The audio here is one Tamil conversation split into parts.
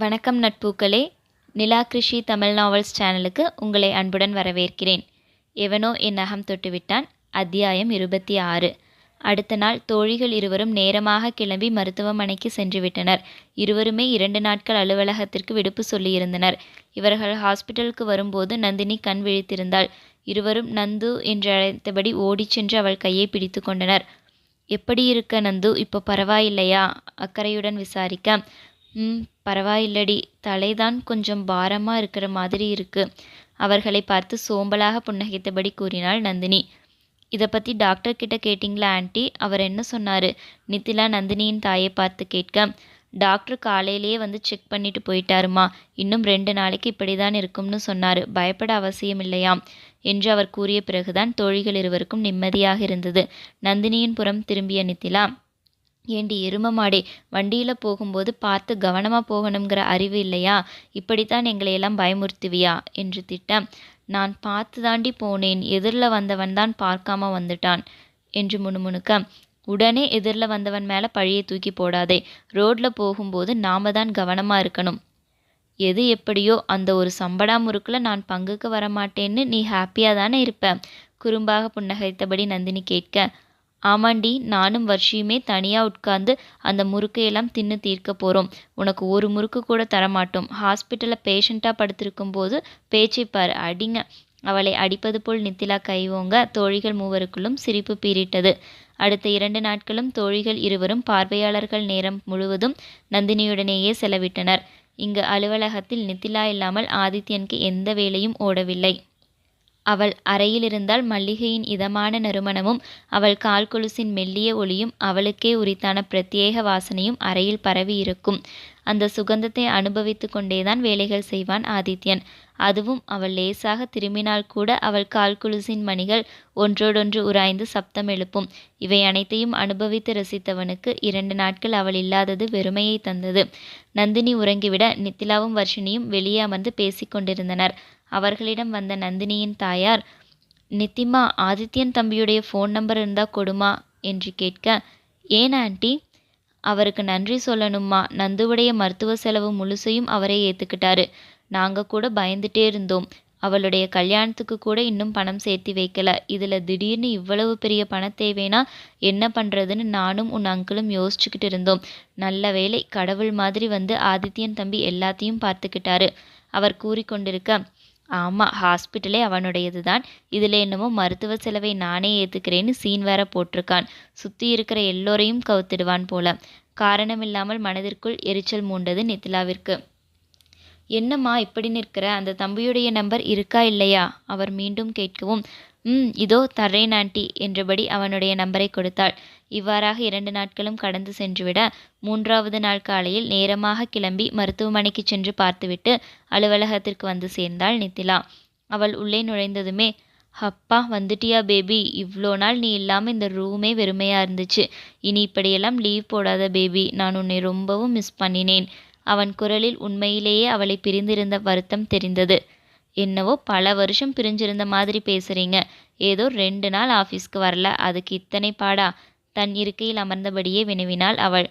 வணக்கம் நட்பூக்களே. நிலா கிருஷி தமிழ் நாவல்ஸ் சேனலுக்கு உங்களை அன்புடன் வரவேற்கிறேன். எவனோ என் அகம் தொட்டுவிட்டான். அத்தியாயம் இருபத்தி ஆறு. அடுத்த நாள் தோழிகள் இருவரும் நேரமாக கிளம்பி மருத்துவமனைக்கு சென்றுவிட்டனர். இருவருமே இரண்டு நாட்கள் அலுவலகத்திற்கு விடுப்பு சொல்லியிருந்தனர். இவர்கள் ஹாஸ்பிட்டலுக்கு வரும்போது நந்தினி கண் விழித்திருந்தாள். இருவரும் நந்து என்று அழைத்தபடி ஓடிச் சென்று அவள் கையை பிடித்து கொண்டனர். எப்படி இருக்க நந்து? இப்போ பரவாயில்லையா? அக்கறையுடன் விசாரிக்க. ம் பரவாயில்லடி. தலைதான் கொஞ்சம் பாரமா இருக்கிற மாதிரி இருக்கு. அவர்களை பார்த்து சோம்பலாக புன்னகைத்தபடி கூறினாள் நந்தினி. இதை பற்றி டாக்டர் கிட்ட கேட்டிங்களா ஆண்டி? அவர் என்ன சொன்னார்? நித்திலா நந்தினியின் தாயை பார்த்து கேட்க டாக்டர் காலையிலேயே வந்து செக் பண்ணிட்டு போயிட்டாருமா. இன்னும் ரெண்டு நாளைக்கு இப்படி தான் இருக்கும்னு சொன்னார். பயப்பட அவசியம் இல்லையாம். என்று அவர் கூறிய பிறகுதான் தோழிகள் இருவருக்கும் நிம்மதியாக இருந்தது. நந்தினியின் புறம் திரும்பிய நித்திலா ஏண்டி எரும மாடே வண்டியில் போகும்போது பார்த்து கவனமாக போகணுங்கிற அறிவு இல்லையா? இப்படித்தான் எங்களையெல்லாம் பயமுறுத்துவியா? என்று திட்ட நான் பார்த்து தாண்டி போனேன். எதிரில் வந்தவன் தான் பார்க்காம வந்துட்டான் என்று முணுமுணுக்க உடனே எதிரில் வந்தவன் மேலே பழியை தூக்கி போடாதே. ரோட்டில் போகும்போது நாம தான் கவனமாக இருக்கணும். எது எப்படியோ அந்த ஒரு சம்படா முறுக்கில் நான் பங்குக்கு வரமாட்டேன்னு நீ ஹாப்பியாக தானே இருப்ப? குறும்பாக புன்னகைத்தபடி நந்தினி கேட்க ஆமாண்டி நானும் வர்ஷியுமே தனியாக உட்கார்ந்து அந்த முறுக்கையெல்லாம் தின்னு தீர்க்க போகிறோம் உனக்கு ஒரு முறுக்கு கூட தரமாட்டோம். ஹாஸ்பிட்டலில் பேஷண்ட்டாக படுத்திருக்கும் போது பேச்சை பார் அடிங்க. அவளை அடிப்பது போல் நித்திலா கைவோங்க தோழிகள் மூவருக்குள்ளும் சிரிப்பு பீரிட்டது அடுத்த இரண்டு நாட்களும் தோழிகள் இருவரும் பார்வையாளர்கள் நேரம் முழுவதும் நந்தினியுடனேயே செலவிட்டனர். இங்கு அலுவலகத்தில் நித்திலா இல்லாமல் ஆதித்யனுக்கு எந்த வேலையும் ஓடவில்லை. அவள் அறையில் இருந்தால் மல்லிகையின் இதமான நறுமணமும் அவள் கால் கொலுசின் மெல்லிய ஒளியும் அவளுக்கே உரித்தான பிரத்யேக வாசனையும் அறையில் பரவி இருக்கும் அந்த சுகந்தத்தை அனுபவித்து கொண்டேதான் வேலைகள் செய்வான் ஆதித்யன். அதுவும் அவள் லேசாக திரும்பினால் கூட அவள் கால் குலுசின் மணிகள் ஒன்றோடொன்று உராய்ந்து சப்தம் எழுப்பும். இவை அனைத்தையும் அனுபவித்து ரசித்தவனுக்கு இரண்டு நாட்கள் அவள் இல்லாதது வெறுமையை தந்தது. நந்தினி உறங்கிவிட நித்திலாவும் வர்ஷினியும் வெளியே அமர்ந்து பேசிக்கொண்டிருந்தனர் அவர்களிடம் வந்த நந்தினியின் தாயார் நித்திமா ஆதித்யன் தம்பியுடைய ஃபோன் நம்பர் இருந்தா கொடுமா? என்று கேட்க ஏன் ஆண்டி? அவருக்கு நன்றி சொல்லணுமா நந்துவுடைய மருத்துவ செலவு முழுசையும் அவரே ஏற்றுக்கிட்டாரு நாங்கள் கூட பயந்துட்டே இருந்தோம். அவளுடைய கல்யாணத்துக்கு கூட இன்னும் பணம் சேர்த்து வைக்கல. இதில் திடீர்னு இவ்வளவு பெரிய பண தேவைனா என்ன பண்ணுறதுன்னு நானும் உன் அங்கிளும் யோசிச்சுக்கிட்டு இருந்தோம். நல்ல வேலை கடவுள் மாதிரி வந்து ஆதித்யன் தம்பி எல்லாத்தையும் பார்த்துக்கிட்டாரு. அவர் கூறிக்கொண்டிருக்க ஆமாம் ஹாஸ்பிட்டலே அவனுடையது தான் இதில் என்னமோ மருத்துவ செலவை நானே ஏற்றுக்கிறேன்னு சீன் வேற போட்டிருக்கான். சுற்றி இருக்கிற எல்லோரையும் கவுத்திடுவான் போல. காரணமில்லாமல் மனதிற்குள் எரிச்சல் மூண்டது நித்திலாவிற்கு என்னம்மா இப்படி நிற்கிற? அந்த தம்பியுடைய நம்பர் இருக்கா இல்லையா? அவர் மீண்டும் கேட்கவும் ம் இதோ தர்றேன் ஆண்டி என்றபடி அவனுடைய நம்பரை கொடுத்தாள். இவ்வாறாக இரண்டு நாட்களும் கடந்து சென்றுவிட மூன்றாவது நாள் காலையில் நேரமாக கிளம்பி மருத்துவமனைக்கு சென்று பார்த்துவிட்டு அலுவலகத்திற்கு வந்து சேர்ந்தாள் நித்திலா. அவள் உள்ளே நுழைந்ததுமே அப்பா வந்துட்டியா பேபி? இவ்வளோ நாள் நீ இல்லாமல் இந்த ரூமே வெறுமையாக இருந்துச்சு. இனி இப்படியெல்லாம் லீவ் போடாத பேபி. நான் உன்னை ரொம்பவும் மிஸ் பண்ணினேன். அவன் குரலில் உண்மையிலேயே அவளை பிரிந்திருந்த வருத்தம் தெரிந்தது. என்னவோ பல வருஷம் பிரிஞ்சிருந்த மாதிரி பேசுறீங்க. ஏதோ ரெண்டு நாள் ஆஃபீஸ்க்கு வரல. அதுக்கு இத்தனை பாடா? தன் இருக்கையில் அமர்ந்தபடியே வினவினாள் அவள்.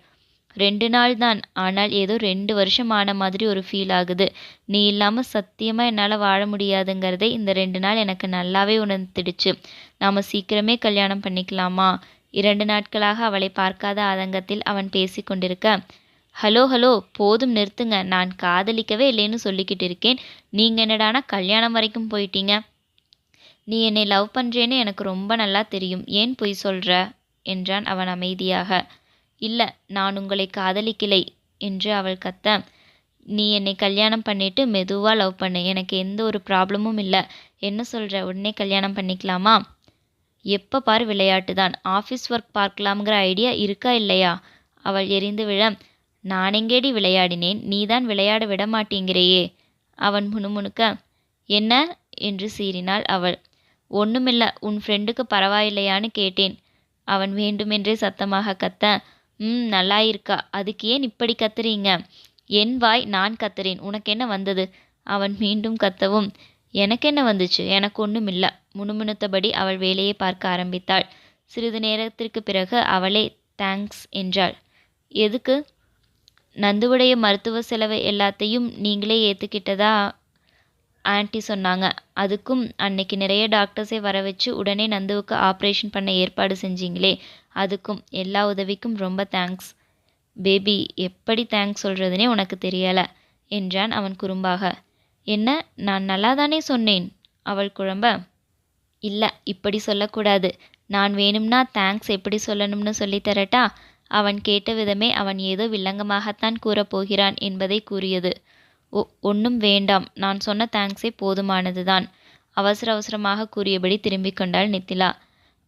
ரெண்டு நாள் தான் ஆனால் ஏதோ ரெண்டு வருஷம் ஆன மாதிரி ஒரு ஃபீல் ஆகுது. நீ இல்லாமல் சத்தியமாக என்னால் வாழ முடியாதுங்கிறதை இந்த ரெண்டு நாள் எனக்கு நல்லாவே உணர்ந்துடுச்சு நாம் சீக்கிரமே கல்யாணம் பண்ணிக்கலாமா? இரண்டு நாட்களாக அவளை பார்க்காத ஆதங்கத்தில் அவன் பேசி கொண்டிருக்க. Hello hello. போதும் நிறுத்துங்க. நான் காதலிக்கவே இல்லைன்னு சொல்லிக்கிட்டு இருக்கேன். நீங்கள் என்னடானா கல்யாணம் வரைக்கும் போயிட்டீங்க? நீ என்னை லவ் பண்ணுறேன்னு எனக்கு ரொம்ப நல்லா தெரியும். ஏன் பொய் சொல்கிற என்றான் அவன் அமைதியாக. இல்லை நான் உங்களை காதலிக்கலை என்று அவள் கத்த. நீ என்னை கல்யாணம் பண்ணிட்டு மெதுவாக லவ் பண்ணு எனக்கு எந்த ஒரு ப்ராப்ளமும் இல்லை. என்ன சொல்கிற உடனே கல்யாணம் பண்ணிக்கலாமா? எப்போ பார் விளையாட்டு தான் ஆஃபீஸ் ஒர்க் பார்க்கலாம்ங்கிற ஐடியா இருக்கா இல்லையா? அவள் எரிந்து விழ. நான் எங்கேடி விளையாடினேன்? நீதான் விளையாட விட மாட்டேங்கிறையே. அவன் முணுமுணுக்க. என்ன? என்று சீறினாள் அவள். ஒன்றுமில்ல உன் ஃப்ரெண்டுக்கு பரவாயில்லையான்னு கேட்டேன். அவன் வேண்டுமென்றே சத்தமாக கத்த ம் நல்லா இருக்கா அதுக்கு ஏன் இப்படி கத்துறீங்க? என் வாய் நான் கத்துறேன். உனக்கு என்ன வந்தது? அவன் மீண்டும் கத்தவும் எனக்கு என்ன வந்துச்சு? எனக்கு ஒன்றும் இல்லை முணுமுணுத்தபடி அவள் வேலையை பார்க்க ஆரம்பித்தாள். சிறிது நேரத்திற்கு பிறகு அவளே தேங்க்ஸ் என்றாள். எதுக்கு? நந்துவுடைய மருத்துவ செலவு எல்லாத்தையும் நீங்களே ஏற்றுக்கிட்டதா ஆன்ட்டி சொன்னாங்க. அதுக்கும் அன்னைக்கு நிறைய டாக்டர்ஸை வர வச்சு உடனே நந்துவுக்கு ஆப்ரேஷன் பண்ண ஏற்பாடு செஞ்சீங்களே அதுக்கும் எல்லா உதவிக்கும் ரொம்ப தேங்க்ஸ். பேபி எப்படி தேங்க்ஸ் சொல்கிறதுனே உனக்கு தெரியலை என்றான் அவன் குறும்பாக. என்ன நான் நல்லா தானே சொன்னேன்? அவள் குழம்ப. இல்லை இப்படி சொல்லக்கூடாது. நான் வேணும்னா தேங்க்ஸ் எப்படி சொல்லணும்னு சொல்லி தரட்டா? அவன் கேட்ட விதமே அவன் ஏதோ வில்லங்கமாகத்தான் கூறப்போகிறான் என்பதை கூறியது. ஒ ஒன்றும் வேண்டாம். நான் சொன்ன தேங்க்ஸே போதுமானதுதான். அவசர அவசரமாக கூறியபடி திரும்பிக் கொண்டாள் நித்திலா.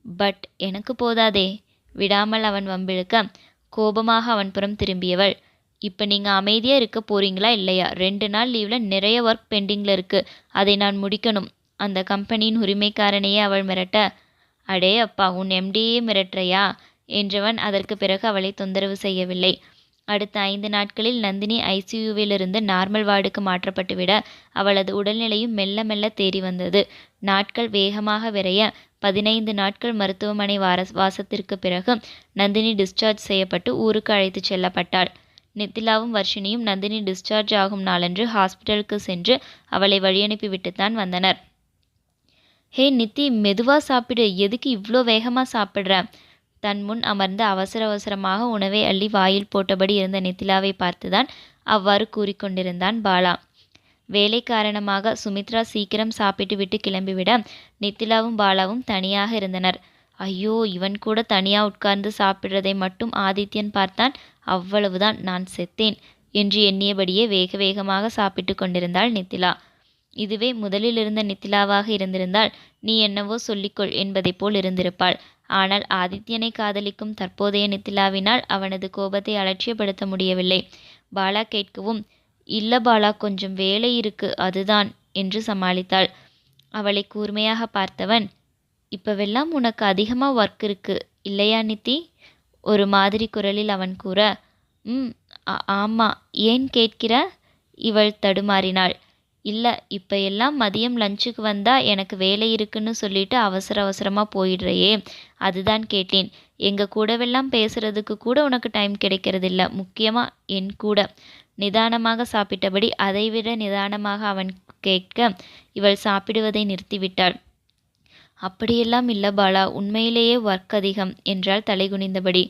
பட் எனக்கு போதாதே. விடாமல் அவன் வம்பிழுக்க கோபமாக அவன் புறம் திரும்பியவள். இப்போ நீங்கள் அமைதியாக இருக்க போறீங்களா இல்லையா? ரெண்டு நாள் லீவில் நிறைய ஒர்க் பெண்டிங்கில் இருக்குது அதை நான் முடிக்கணும். அந்த கம்பெனியின் உரிமைக்காரனையே அவள் மிரட்ட அடே அப்பா உன் எம்டியே மிரட்டுறையா? என்றவன் அதற்கு பிறகு அவளை தொந்தரவு செய்யவில்லை. அடுத்த ஐந்து நாட்களில் நந்தினி ஐசியூவிலிருந்து நார்மல் வார்டுக்கு மாற்றப்பட்டுவிட அவளது உடல்நிலையும் மெல்ல மெல்ல தேறி வந்தது. நாட்கள் வேகமாக விரைய பதினைந்து நாட்கள் மருத்துவமனை வார வாசத்திற்கு பிறகு நந்தினி டிஸ்சார்ஜ் செய்யப்பட்டு ஊருக்கு அழைத்துச் செல்லப்பட்டாள். நித்திலாவும் வர்ஷினியும் நந்தினி டிஸ்சார்ஜ் ஆகும் நாளன்று ஹாஸ்பிட்டலுக்கு சென்று அவளை வழியனுப்பிவிட்டுத்தான் வந்தனர். ஹே நித்தி மெதுவாக சாப்பிடு. எதுக்கு இவ்வளோ வேகமாக சாப்பிட்ற? தன் முன் அமர்ந்து அவசர அவசரமாக உணவை அள்ளி வாயில் போட்டபடி இருந்த நித்திலாவை பார்த்துதான் அவ்வாறு கூறிக்கொண்டிருந்தான் பாலா. வேலை காரணமாக சுமித்ரா சீக்கிரம் சாப்பிட்டு விட்டு கிளம்பிவிட நித்திலாவும் பாலாவும் தனியாக இருந்தனர். ஐயோ இவன் கூட தனியாக உட்கார்ந்து சாப்பிடுறதை மட்டும் ஆதித்யன் பார்த்தான். அவ்வளவுதான் நான் செத்தேன் என்று எண்ணியபடியே வேக வேகமாக சாப்பிட்டு கொண்டிருந்தாள் நித்திலா. இதுவே முதலில் இருந்த நித்திலாவாக இருந்திருந்தால் நீ என்னவோ சொல்லிக்கொள் என்பதைப் போல் இருந்திருப்பாள். ஆனால் ஆதித்யனை காதலிக்கும் தற்போதைய நித்திலாவினால் அவனது கோபத்தை அலட்சியப்படுத்த முடியவில்லை. பாலா கேட்கவும் இல்ல பாலா கொஞ்சம் வேலை இருக்கு அதுதான் என்று சமாளித்தாள். அவளை கூர்மையாக பார்த்தவன் இப்பவெல்லாம் உனக்கு அதிகமாக ஒர்க் இருக்கு இல்லையா நித்தி? ஒரு மாதிரி குரலில் அவன் கூற ம் ஆமாம் ஏன் கேட்கிற? இவள் தடுமாறினாள். இல்லை இப்போ எல்லாம் மதியம் லஞ்சுக்கு வந்தால் எனக்கு வேலை இருக்குன்னு சொல்லிட்டு அவசர அவசரமாக போயிடுறையே. அதுதான் கேட்டேன். எங்கள் கூடவெல்லாம் பேசுறதுக்கு கூட உனக்கு டைம் கிடைக்கிறதில்ல. முக்கியமாக என் கூட. நிதானமாக சாப்பிட்டபடி அதைவிட நிதானமாக அவன் கேட்க இவள் சாப்பிடுவதை நிறுத்திவிட்டாள். அப்படியெல்லாம் இல்லை பாலா. உண்மையிலேயே ஒர்க் அதிகம். என்றாள் தலைகுனிந்தபடி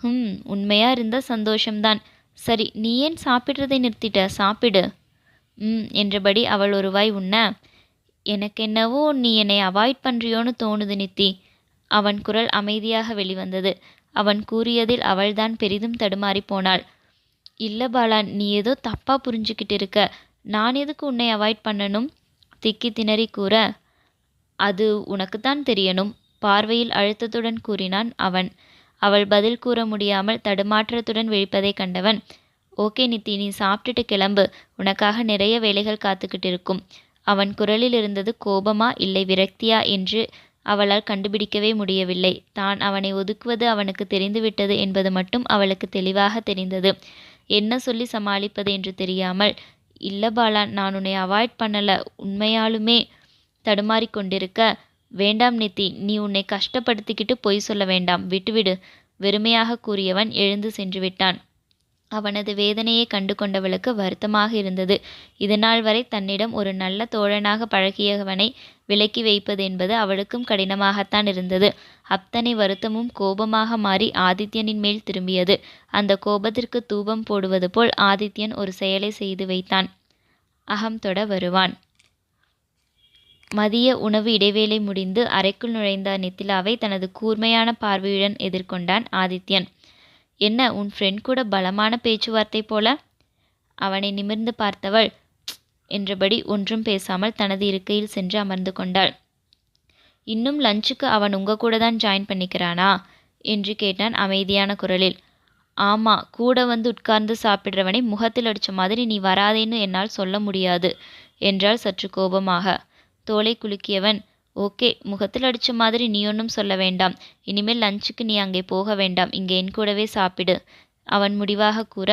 ஹம் உண்மையாக இருந்தால் சந்தோஷம்தான். சரி நீ ஏன் சாப்பிட்றதை நிறுத்திட்ட? சாப்பிடு. ம் என்றபடி அவள் ஒரு வாய் உண்ண எனக்கென்னவோ நீ என்னை அவாய்ட் பண்றியோன்னு தோணுது நித்தி. அவன் குரல் அமைதியாக வெளிவந்தது. அவன் கூறியதில் அவள்தான் பெரிதும் தடுமாறி போனாள். இல்லை பாலா நீ ஏதோ தப்பா புரிஞ்சுக்கிட்டு இருக்க நான் எதுக்கு உன்னை அவாய்ட் பண்ணணும்? திக்கி திணறி கூற அது உனக்குத்தான் தெரியணும். பார்வையில் அழுத்தத்துடன் கூறினான் அவன். அவள் பதில் கூற முடியாமல் தடுமாற்றத்துடன் விழிப்பதை கண்டவன் ஓகே நித்தி நீ சாப்பிட்டுட்டு கிளம்பு. உனக்காக நிறைய வேலைகள் காத்துக்கிட்டு இருக்கும் அவன் குரலில் இருந்தது கோபமா இல்லை விரக்தியா என்று அவளால் கண்டுபிடிக்கவே முடியவில்லை. தான் அவனை ஒதுக்குவது அவனுக்கு தெரிந்துவிட்டது என்பது மட்டும் அவளுக்கு தெளிவாக தெரிந்தது. என்ன சொல்லி சமாளிப்பது என்று தெரியாமல் இல்லை பாலா நான் உன்னை அவாய்ட் பண்ணல. உண்மையாலுமே தடுமாறி கொண்டிருக்க. வேண்டாம் நித்தி நீ உன்னை கஷ்டப்படுத்திக்கிட்டு பொய் சொல்ல வேண்டாம். விட்டுவிடு. வெறுமையாக கூறியவன் எழுந்து சென்று விட்டான். அவனது வேதனையை கண்டு கொண்டவளுக்கு வருத்தமாக இருந்தது. இதுநாள் வரை தன்னிடம் ஒரு நல்ல தோழனாக பழகியவனை விலக்கி வைப்பது என்பது அவளுக்கும் கடினமாகத்தான் இருந்தது. அத்தனை வருத்தமும் கோபமாக மாறி ஆதித்யனின் மேல் திரும்பியது. அந்த கோபத்திற்கு தூபம் போடுவது போல் ஆதித்யன் ஒரு செயலை செய்து வைத்தான். அகம் தொட வருவான். மதிய உணவு இடைவேளை முடிந்து அறைக்குள் நுழைந்த நித்திலாவை தனது கூர்மையான பார்வையுடன் எதிர்கொண்டான் ஆதித்யன். என்ன உன் ஃப்ரெண்ட் கூட பலமான பேச்சுவார்த்தை போல? அவனை நிமிர்ந்து பார்த்தவள் என்றபடி ஒன்றும் பேசாமல் தனது இருக்கையில் சென்று அமர்ந்து கொண்டாள். இன்னும் லஞ்சுக்கு அவன் உங்க கூட தான் ஜாயின் பண்ணிக்கிறானா? என்று கேட்டான் அமைதியான குரலில். ஆமா கூட வந்து உட்கார்ந்து சாப்பிட்றவனை முகத்தில் அடித்த மாதிரி நீ வராதேன்னு என்னால் சொல்ல முடியாது என்றாள் சற்று கோபமாக. தோலை குலுக்கியவன் ஓகே முகத்தில் அடித்த மாதிரி நீ ஒன்றும் சொல்ல வேண்டாம். இனிமேல் லஞ்சுக்கு நீ அங்கே போக வேண்டாம். இங்கே என் கூடவே சாப்பிடு. அவன் முடிவாக கூற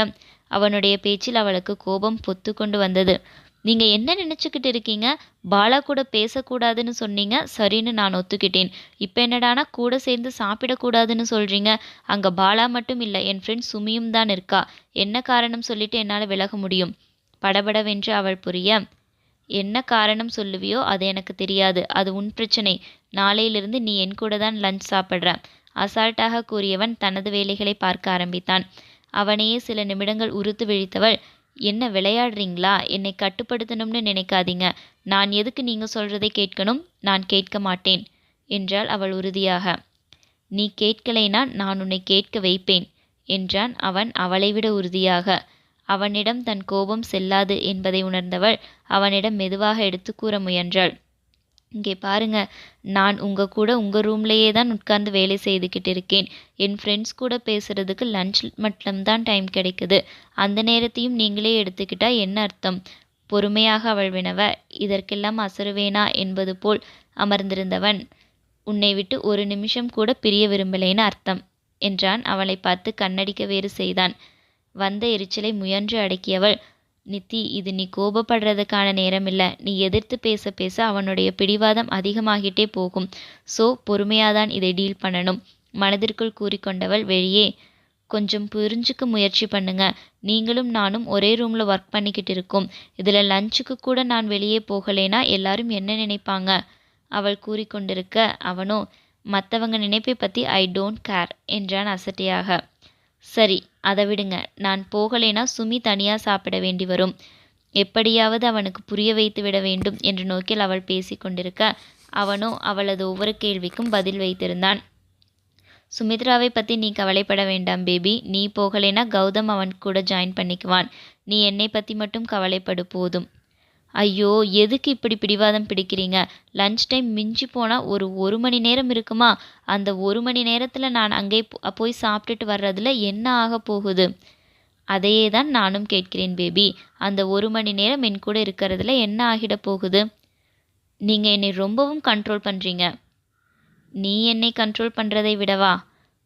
அவனுடைய பேச்சில் அவளுக்கு கோபம் பொத்து கொண்டு வந்தது. நீங்கள் என்ன நினச்சிக்கிட்டு இருக்கீங்க? பாலா கூட பேசக்கூடாதுன்னு சொன்னீங்க. சரின்னு நான் ஒத்துக்கிட்டேன். இப்போ என்னடானா கூட சேர்ந்து சாப்பிடக்கூடாதுன்னு சொல்கிறீங்க அங்கே பாலா மட்டும் இல்லை என் ஃப்ரெண்ட் சுமியும் தான் இருக்கா. என்ன காரணம் சொல்லிட்டு என்னால் விலக முடியும்? படபடவென்று அவள் புரிய என்ன காரணம் சொல்லுவியோ அது எனக்கு தெரியாது. அது உன் பிரச்சனை. நாளையிலிருந்து நீ என் கூட தான் லஞ்ச் சாப்பிட்ற. அசால்ட்டாக கூறியவன் தனது வேலைகளை பார்க்க ஆரம்பித்தான். அவனையே சில நிமிடங்கள் உறுத்து விழித்தவள் என்ன விளையாடுறீங்களா? என்னை கட்டுப்படுத்தணும்னு நினைக்காதீங்க. நான் எதுக்கு நீங்கள் சொல்கிறதை கேட்கணும்? நான் கேட்க மாட்டேன். என்றாள் அவள் உறுதியாக. நீ கேட்கலைனா நான் உன்னை கேட்க வைப்பேன். என்றான் அவன் அவளை விட உறுதியாக. அவனிடம் தன் கோபம் செல்லாது என்பதை உணர்ந்தவள் அவனிடம் மெதுவாக எடுத்து கூற முயன்றாள். இங்கே பாருங்க நான் உங்கள் கூட உங்கள் ரூம்லேயே தான் உட்கார்ந்து வேலை செய்துக்கிட்டு இருக்கேன். என் ஃப்ரெண்ட்ஸ் கூட பேசுகிறதுக்கு லஞ்ச் மட்டும்தான் டைம் கிடைக்குது. அந்த நேரத்தையும் நீங்களே எடுத்துக்கிட்டா என்ன அர்த்தம்? பொறுமையாக அவள் வினவ இதற்கெல்லாம் அசருவேனா? என்பது போல் அமர்ந்திருந்தவன் உன்னை விட்டு ஒரு நிமிஷம் கூட பிரிய விரும்பலேன்னு அர்த்தம் என்றான். அவளை பார்த்து கண்ணடிக்க வேறு செய்தான். வந்த எரிச்சலை முயன்று அடக்கியவள். நித்தி இது நீ கோபப்படுறதுக்கான நேரம் இல்லை நீ எதிர்த்து பேச பேச அவனுடைய பிடிவாதம் அதிகமாகிட்டே போகும். ஸோ பொறுமையாதான் இதை டீல் பண்ணணும். மனதிற்குள் கூறிக்கொண்டவள் வெளியே கொஞ்சம் புரிஞ்சுக்க முயற்சி பண்ணுங்க. நீங்களும் நானும் ஒரே ரூமில் ஒர்க் பண்ணிக்கிட்டு இருக்கோம். இதில் லஞ்சுக்கு கூட நான் வெளியே போகலேனா எல்லாரும் என்ன நினைப்பாங்க? அவள் கூறிக்கொண்டிருக்க அவனோ மற்றவங்க நினைப்பை பற்றி ஐ டோன்ட் கேர் என்றான் அசட்டையாக. சரி அதை விடுங்க. நான் போகலேனா சுமி தனியாக சாப்பிட வேண்டி வரும். எப்படியாவது அவனுக்கு புரிய வைத்து விட வேண்டும் என்ற நோக்கில் அவள் பேசி கொண்டிருக்க அவனோ அவளது ஒவ்வொரு கேள்விக்கும் பதில் வைத்திருந்தான். சுமித்ராவை பற்றி நீ கவலைப்பட வேண்டாம் பேபி. நீ போகலேனா கௌதம் அவன் கூட ஜாயின் பண்ணிக்குவான். நீ என்னை பற்றி மட்டும் கவலைப்படு போதும். ஐயோ எதுக்கு இப்படி பிடிவாதம் பிடிக்கிறீங்க? லஞ்ச் டைம் மிஞ்சி போனால் ஒரு ஒரு மணி நேரம் இருக்குமா? அந்த ஒரு மணி நேரத்தில் நான் அங்கே போய் சாப்பிட்டுட்டு வர்றதுல என்ன ஆக போகுது? அதையே தான் நானும் கேட்கிறேன் பேபி அந்த ஒரு மணி நேரம் என் கூட இருக்கிறதுல என்ன ஆகிட போகுது? நீங்கள் என்னை ரொம்பவும் கண்ட்ரோல் பண்ணுறீங்க நீ என்னை கண்ட்ரோல் பண்ணுறதை விடவா?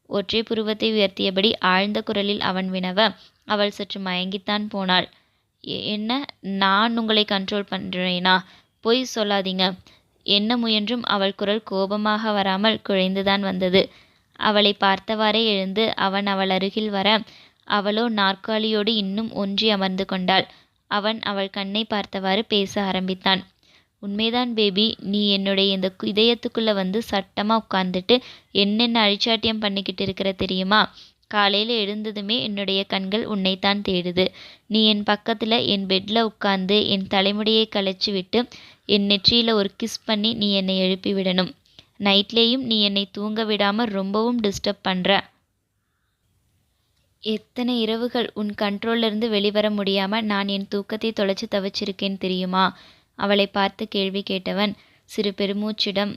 ஒற்றை புருவத்தை உயர்த்தியபடி ஆழ்ந்த குரலில் அவன் வினவ அவள் சற்று மயங்கித்தான் போனாள். என்ன? நான் உங்களை கண்ட்ரோல் பண்ணுறேனா பொய் சொல்லாதீங்க. என்ன முயன்றும் அவள் குரல் கோபமாக வராமல் குழைந்துதான் வந்தது. அவளை பார்த்தவாறே எழுந்து அவன் அவள் அருகில் வர அவளோ நாற்காலியோடு இன்னும் ஒன்றி அமர்ந்து கொண்டாள். அவன் அவள் கண்ணை பார்த்தவாறு பேச ஆரம்பித்தான். உண்மைதான் பேபி நீ என்னுடைய இந்த இதயத்துக்குள்ளே வந்து சட்டமாக உட்காந்துட்டு என்னென்ன அழிச்சாட்டியம் பண்ணிக்கிட்டு இருக்கிற தெரியுமா? காலையில் எழுந்ததுமே என்னுடைய கண்கள் உன்னைத்தான் தேடுது. நீ என் பக்கத்தில் என் பெட்டில் உட்காந்து என் தலைமுடியை கலைச்சி விட்டு என் நெற்றியில் ஒரு கிஸ் பண்ணி நீ என்னை எழுப்பி விடணும். நைட்லேயும் நீ என்னை தூங்க விடாமல் ரொம்பவும் டிஸ்டர்ப் பண்ணுற எத்தனை இரவுகள் உன் கண்ட்ரோல்லிருந்து வெளிவர முடியாமல் நான் என் தூக்கத்தை தொலைச்சி தவிச்சிருக்கேன் தெரியுமா? அவளை பார்த்து கேள்வி கேட்டவன் சிறு பெருமூச்சிடம்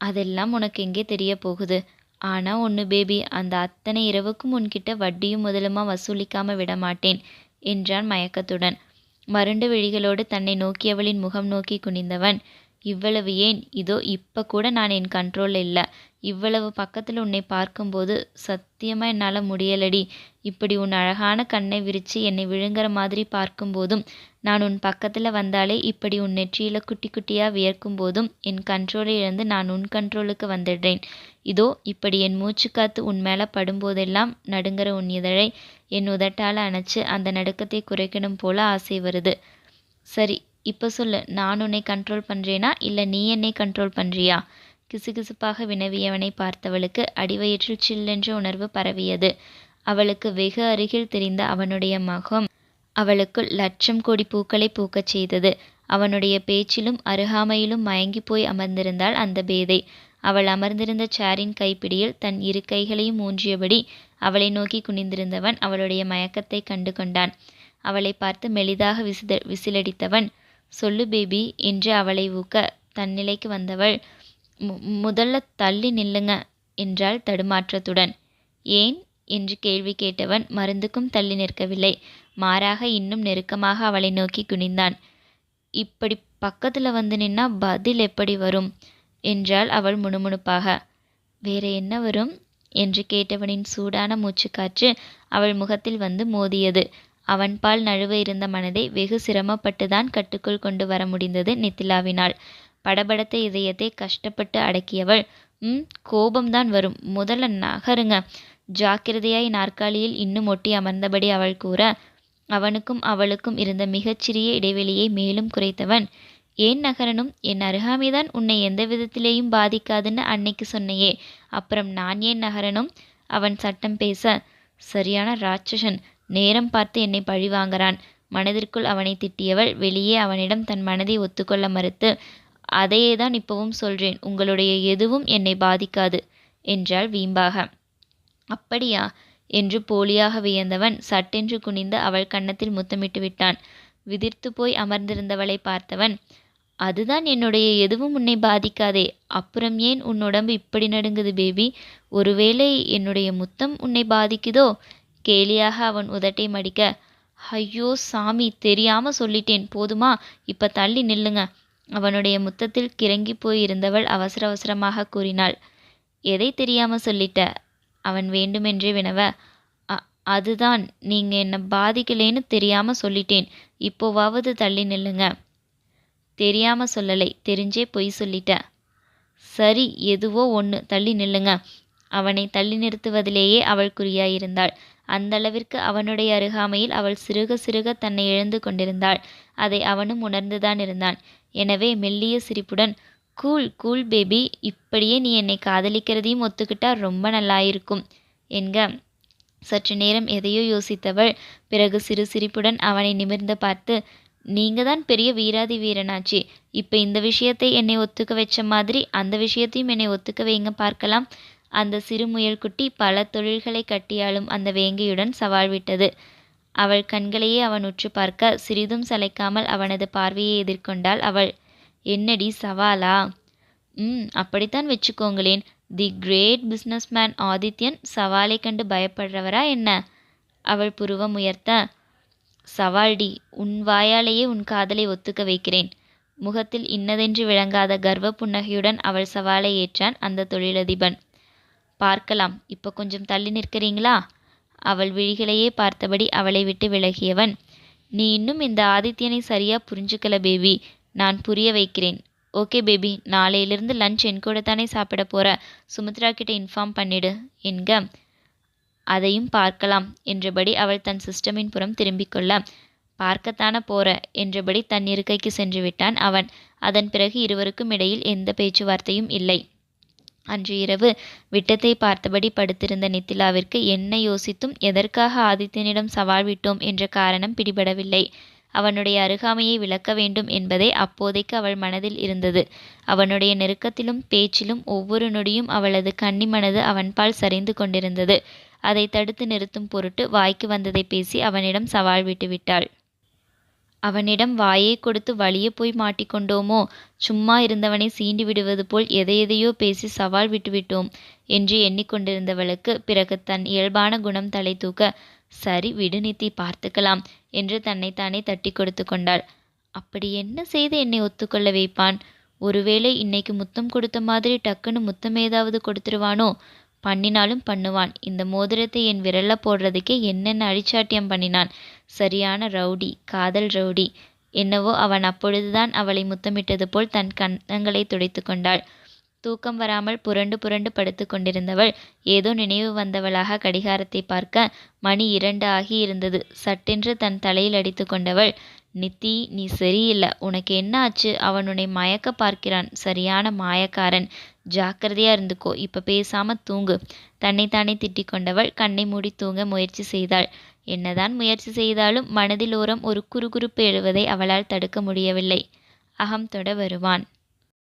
அதெல்லாம் உனக்கு எங்கே தெரிய போகுது? ஆனால் ஒன்று பேபி அந்த அத்தனை இரவுக்கும் உன்கிட்ட வட்டியும் முதலுமா வசூலிக்காம விட மாட்டேன் என்றான் மயக்கத்துடன். மருண்டு விழிகளோடு தன்னை நோக்கியவளின் முகம் நோக்கி குனிந்தவன். இவ்வளவு ஏன்? இதோ இப்போ கூட நான் என் கண்ட்ரோலில் இல்லை. இவ்வளவு பக்கத்தில் உன்னை பார்க்கும்போது சத்தியமாக என்னால் முடியலடி. இப்படி உன் அழகான கண்ணை விரித்து என்னை விழுங்குற மாதிரி பார்க்கும்போதும் நான் உன் பக்கத்தில் வந்தாலே இப்படி உன் நெற்றியில் குட்டி குட்டியாக வியர்க்கும் போதும் என் கண்ட்ரோலை இழந்து நான் உன் கண்ட்ரோலுக்கு வந்துடுறேன். இதோ இப்படி என் மூச்சு காத்து உன் மேலே படும்போதெல்லாம் நடுங்கிற உன் இதழை என் உதட்டால் அணைச்சு அந்த நடுக்கத்தை குறைக்கணும் போல ஆசை வருது. சரி இப்போ சொல்லு நான் உன்னை கண்ட்ரோல் பண்ணுறேனா இல்லை நீ என்னை கண்ட்ரோல் பண்ணுறியா கிசுகிசுப்பாக வினவியவனை பார்த்தவளுக்கு அடிவயிற்றில் சில்லென்ற உணர்வு பரவியது. அவளுக்கு வெகு அருகில் தெரிந்த அவனுடைய முகம் அவளுக்குள் லட்சம் கோடி பூக்களை பூக்கச் செய்தது. அவனுடைய பேச்சிலும் அருகாமையிலும் மயங்கி போய் அமர்ந்திருந்தாள் அந்த பேதை. அவள் அமர்ந்திருந்த சேரின் கைப்பிடியில் தன் இரு கைகளையும் ஊன்றியபடி அவளை நோக்கி குனிந்திருந்தவன் அவளுடைய மயக்கத்தை கண்டு கொண்டான் அவளை பார்த்து மெலிதாக விசித விசிலடித்தவன் சொல்லு பேபி என்று அவளை ஊக்க தன்னிலைக்கு வந்தவள் முதல்ல தள்ளி நில்லுங்க என்றாள் தடுமாற்றத்துடன். ஏன்? என்று கேள்வி கேட்டவன் மருந்துக்கும் தள்ளி நிற்கவில்லை. மாறாக இன்னும் நெருக்கமாக அவளை நோக்கி குனிந்தான். இப்படி பக்கத்தில் வந்து நின்னா பதில் எப்படி வரும்? என்றாள் அவள் முணுமுணுப்பாக. வேற என்ன வரும்? என்று கேட்டவனின் சூடான மூச்சுக்காற்று அவள் முகத்தில் வந்து மோதியது. அவன்பால் நழுவ இருந்த மனதை வெகு சிரமப்பட்டுதான் கட்டுக்குள் கொண்டு வர முடிந்தது நித்திலாவினாள் படபடத்த இதயத்தை கஷ்டப்பட்டு அடக்கியவள். ம் கோபம்தான் வரும். முதல்ல நகருங்க. ஜாக்கிரதையாய் நாற்காலியில் இன்னும் ஒட்டி அமர்ந்தபடி அவள் கூற அவனுக்கும் அவளுக்கும் இருந்த மிகச்சிறிய இடைவெளியை மேலும் குறைத்தவன் ஏன் நகரனும் என் அருகாமைதான் உன்னை எந்த விதத்திலேயும் பாதிக்காதுன்னு அன்னைக்கு சொன்னையே. அப்புறம் நான் ஏன் நகரனும் அவன் சட்டம் பேச சரியான ராட்சசன். நேரம் பார்த்து என்னை பழி வாங்குறான். மனதிற்குள் அவனை திட்டியவள் வெளியே அவனிடம் தன் மனதை ஒத்துக்கொள்ள மறுத்து அதையே தான் இப்பவும் சொல்றேன். உங்களுடைய எதுவும் என்னை பாதிக்காது என்றாள் வீம்பாக. அப்படியா என்று போலியாக வியந்தவன் சட்டென்று குனிந்து அவள் கன்னத்தில் முத்தமிட்டு விட்டான். விதிர்த்து போய் அமர்ந்திருந்தவளை பார்த்தவன் அதுதான் என்னுடைய எதுவும் உன்னை பாதிக்காதே. அப்புறம் ஏன் உன் உடம்பு இப்படி நடுங்குது பேபி? ஒருவேளை என்னுடைய முத்தம் உன்னை பாதிக்குதோ கேலியாக அவன் உதட்டை மடிக்க ஐயோ சாமி தெரியாம சொல்லிட்டேன். போதுமா? இப்ப தள்ளி நில்லுங்க. அவனுடைய முத்தத்தில் கிறங்கி போயிருந்தவள் அவசர அவசரமாக கூறினாள். எதை தெரியாம சொல்லிட்ட? அவன் வேண்டுமென்றே வினவ. அதுதான். நீங்க என்ன பாதிக்கலேன்னு தெரியாம சொல்லிட்டேன். இப்போவாவது தள்ளி நில்லுங்க. தெரியாம சொல்லலை. தெரிஞ்சே பொய் சொல்லிட்ட. சரி. எதுவோ ஒன்று தள்ளி நில்லுங்க. அவனை தள்ளி நிறுத்துவதிலேயே அவள் குறியாயிருந்தாள். அந்த அளவிற்கு அவனுடைய அருகாமையில் அவள் சிறுக சிறுக தன்னை இழந்து கொண்டிருந்தாள். அதை அவனும் உணர்ந்துதான் இருந்தான். எனவே மெல்லிய சிரிப்புடன் கூல் கூல் பேபி இப்படியே நீ என்னை காதலிக்கிறதையும் ஒத்துக்கிட்டா ரொம்ப நல்லாயிருக்கும் என்க. சற்று நேரம் எதையோ யோசித்தவள் பிறகு சிறு சிரிப்புடன் அவனை நிமிர்ந்து பார்த்து நீங்க தான் பெரிய வீராதி வீரனாச்சு. இப்போ இந்த விஷயத்தை என்னை ஒத்துக்க வச்ச மாதிரி அந்த விஷயத்தையும் என்னை ஒத்துக்க வைங்க பார்க்கலாம். அந்த சிறு முயல்குட்டி பல தொழில்களை கட்டியாளும் அந்த வேங்கையுடன் சவால் விட்டது. அவள் கண்களையே அவன் உற்று பார்க்க சிறிதும் சளைக்காமல் அவனது பார்வையை எதிர்கொண்டாள். அவள் என்னடி சவாலா? ம் அப்படித்தான் வச்சுக்கோங்களேன். தி கிரேட் பிஸ்னஸ்மேன் ஆதித்யன் சவாலை கண்டு பயப்படுறவரா என்ன? அவள் புருவம் உயர்த்த சவால்டி உன் வாயாலேயே உன் காதலை ஒத்துக்க வைக்கிறேன். முகத்தில் இன்னதென்று விளங்காத கர்வ புன்னகையுடன் அவள் சவாலை ஏற்றான் அந்த தொழிலதிபன். பார்க்கலாம் இப்போ கொஞ்சம் தள்ளி நிற்கிறீங்களா? அவள் விழிகளையே பார்த்தபடி அவளை விட்டு விலகியவன். நீ இன்னும் இந்த ஆதித்யனை சரியா புரிஞ்சுக்கல பேபி. நான் புரிய வைக்கிறேன். Okay baby. நாளையிலிருந்து லஞ்ச் என் கூட தானே சாப்பிட போற. சுமித்ரா கிட்ட இன்ஃபார்ம் பண்ணிடு. என்க? அதையும் பார்க்கலாம் என்றபடி அவள் தன் சிஸ்டமின் புறம் திரும்பிக் கொள்ள. பார்க்கத்தான போற என்றபடி தன் இருக்கைக்கு சென்று விட்டான் அவன். அதன் பிறகு இருவருக்கும் இடையில் எந்த பேச்சுவார்த்தையும் இல்லை. அன்று இரவு விட்டத்தை பார்த்தபடி படுத்திருந்த நித்திலாவிற்கு என்ன யோசித்தும் எதற்காக ஆதித்யனிடம் சவால் விட்டோம்? என்ற காரணம் பிடிபடவில்லை. அவனுடைய அருகாமையை விளக்க வேண்டும் என்பதே அப்போதைக்கு அவள் மனதில் இருந்தது. அவனுடைய நெருக்கத்திலும் பேச்சிலும் ஒவ்வொரு நொடியும் அவளது கன்னி மனது அவன்பால் சரிந்து கொண்டிருந்தது. அதை தடுத்து நிறுத்தும் பொருட்டு வாய்க்கு வந்ததை பேசி அவனிடம் சவால் விட்டுவிட்டாள். அவனிடம் வாயை கொடுத்து வழியே போய் மாட்டிக்கொண்டோமோ? சும்மா இருந்தவனை சீண்டி விடுவது போல் எதையெதையோ பேசி சவால் விட்டுவிட்டோம் என்று எண்ணிக்கொண்டிருந்தவளுக்கு பிறகு தன் இயல்பான குணம் தலை தூக்க சரி விடு நித்தி பார்த்துக்கலாம் என்று தன்னைத்தானே தட்டி கொடுத்து கொண்டாள். அப்படி என்ன செய்து என்னை ஒத்துக்கொள்ள வைப்பான்? ஒருவேளை இன்னைக்கு முத்தம் கொடுத்த மாதிரி டக்குன்னு முத்தம் ஏதாவது கொடுத்துருவானோ? பண்ணினாலும் பண்ணுவான். இந்த மோதிரத்தை என் விரல்ல போடுறதுக்கே என்னென்ன அழிச்சாட்டியம் பண்ணினான்? சரியான ரவுடி காதல் ரவுடி. என்னவோ அவன் அப்பொழுதுதான் அவளை முத்தமிட்டது போல் தன் கன்னங்களை துடைத்து கொண்டாள். தூக்கம் வராமல் புரண்டு புரண்டு படுத்து கொண்டிருந்தவள் ஏதோ நினைவு வந்தவளாக கடிகாரத்தை பார்க்க மணி இரண்டு ஆகி இருந்தது. சட்டென்று தன் தலையில் அடித்து கொண்டவள் நித்தி நீ சரியில்லை. உனக்கு என்ன ஆச்சு? அவன் உன்னை மயக்க பார்க்கிறான். சரியான மாயக்காரன். ஜாக்கிரதையா இருந்துக்கோ. இப்ப பேசாம தூங்கு. தன்னைத்தானே திட்டிக் கொண்டவள் கண்ணை மூடி தூங்க முயற்சி செய்தாள். என்னதான் முயற்சி செய்தாலும் மனதில் ஓரம் ஒரு குறுகுறுப்பு எழுவதை அவளால் தடுக்க முடியவில்லை. அகம் தொட வருவான்.